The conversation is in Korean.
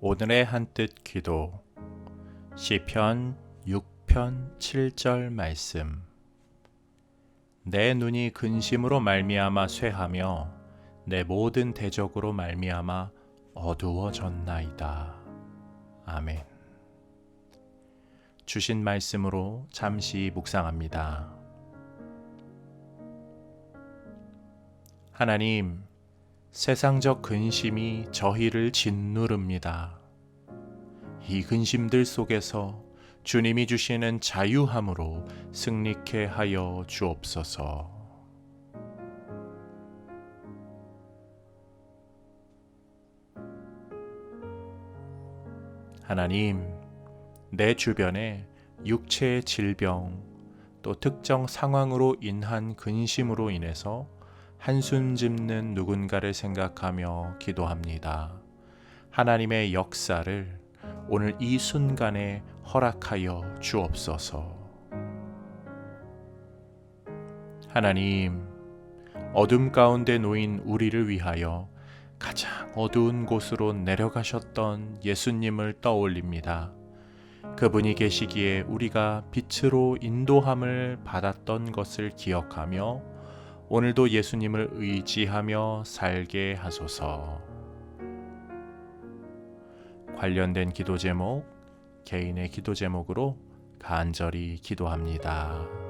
오늘의 한뜻 기도 시편 6편 7절 말씀 내 눈이 근심으로 말미암아 쇠하며 내 모든 대적으로 말미암아 어두워졌나이다. 아멘. 주신 말씀으로 잠시 묵상합니다. 하나님, 세상적 근심이 저희를 짓누릅니다. 이 근심들 속에서 주님이 주시는 자유함으로 승리케 하여 주옵소서. 하나님, 내 주변에 육체의 질병, 또 특정 상황으로 인한 근심으로 인해서 한숨 짓는 누군가를 생각하며 기도합니다. 하나님의 역사를 오늘 이 순간에 허락하여 주옵소서. 하나님, 어둠 가운데 놓인 우리를 위하여 가장 어두운 곳으로 내려가셨던 예수님을 떠올립니다. 그분이 계시기에 우리가 빛으로 인도함을 받았던 것을 기억하며 오늘도 예수님을 의지하며 살게 하소서. 관련된 기도 제목, 개인의 기도 제목으로 간절히 기도합니다.